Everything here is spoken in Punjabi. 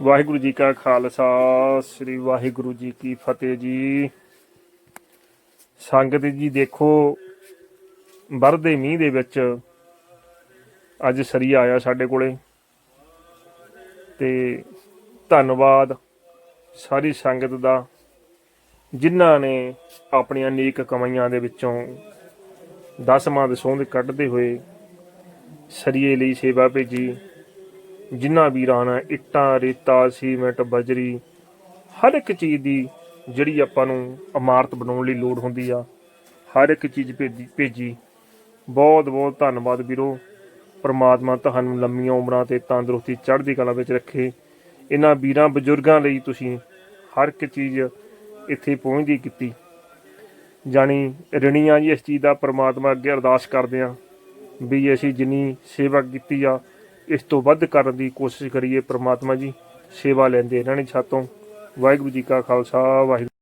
ਵਾਹਿਗੁਰੂ ਜੀ ਕਾ ਖਾਲਸਾ, ਸ੍ਰੀ ਵਾਹਿਗੁਰੂ ਜੀ ਕੀ ਫਤਿਹ ਜੀ। ਸੰਗਤ ਜੀ ਦੇਖੋ, ਵਰਦੇ ਮੀਂਹ ਦੇ ਵਿੱਚ ਅੱਜ ਸਰੀਆ ਆਇਆ ਸਾਡੇ ਕੋਲੇ। ਤੇ ਧੰਨਵਾਦ ਸਾਰੀ ਸੰਗਤ ਦਾ, ਜਿਨ੍ਹਾਂ ਨੇ ਆਪਣੀਆਂ ਨੇਕ ਕਮਾਈਆਂ ਦੇ ਵਿੱਚੋਂ ਦਸਵਾਂ ਦਸੋਂ ਦੇ ਕੱਢਦੇ ਹੋਏ ਸਰੀਏ ਲਈ ਸੇਵਾ ਭੇਜੀ। ਜਿਨ੍ਹਾਂ ਵੀਰਾਂ ਨੇ ਇੱਟਾਂ, ਰੇਤਾ, ਸੀਮੈਂਟ, ਬਜਰੀ, ਹਰ ਇੱਕ ਚੀਜ਼ ਦੀ ਜਿਹੜੀ ਆਪਾਂ ਨੂੰ ਇਮਾਰਤ ਬਣਾਉਣ ਲਈ ਲੋੜ ਹੁੰਦੀ ਆ, ਹਰ ਇੱਕ ਚੀਜ਼ ਭੇਜੀ ਭੇਜੀ। ਬਹੁਤ ਬਹੁਤ ਧੰਨਵਾਦ ਵੀਰੋ। ਪਰਮਾਤਮਾ ਤੁਹਾਨੂੰ ਲੰਮੀਆਂ ਉਮਰਾਂ ਤੇ ਤੰਦਰੁਸਤੀ ਚੜ੍ਹਦੀ ਕਲਾ ਵਿੱਚ ਰੱਖੇ। ਇਹਨਾਂ ਵੀਰਾਂ ਬਜ਼ੁਰਗਾਂ ਲਈ ਤੁਸੀਂ ਹਰ ਇੱਕ ਚੀਜ਼ ਇੱਥੇ ਪਹੁੰਚਦੀ ਕੀਤੀ। ਜਾਣੀ ਰਣੀਆਂ ਜੀ, ਇਸ ਚੀਜ਼ ਦਾ ਪਰਮਾਤਮਾ ਅੱਗੇ ਅਰਦਾਸ ਕਰਦੇ ਆ ਵੀ ਅਸੀਂ ਜਿੰਨੀ ਸੇਵਾ ਕੀਤੀ ਆ ਇਸ ਤੋਂ ਵੱਧ ਕਰਨ ਦੀ ਕੋਸ਼ਿਸ਼ ਕਰੀਏ ਪ੍ਰਮਾਤਮਾ ਜੀ, ਸੇਵਾ ਲੈਂਦੇ ਇਹਨਾਂ ਨੇ ਛਾਤੋਂ ਵਾਹਿਗੁਰੂ ਜੀ ਕਾ ਖਾਲਸਾ, ਵਾਹਿਗੁਰੂ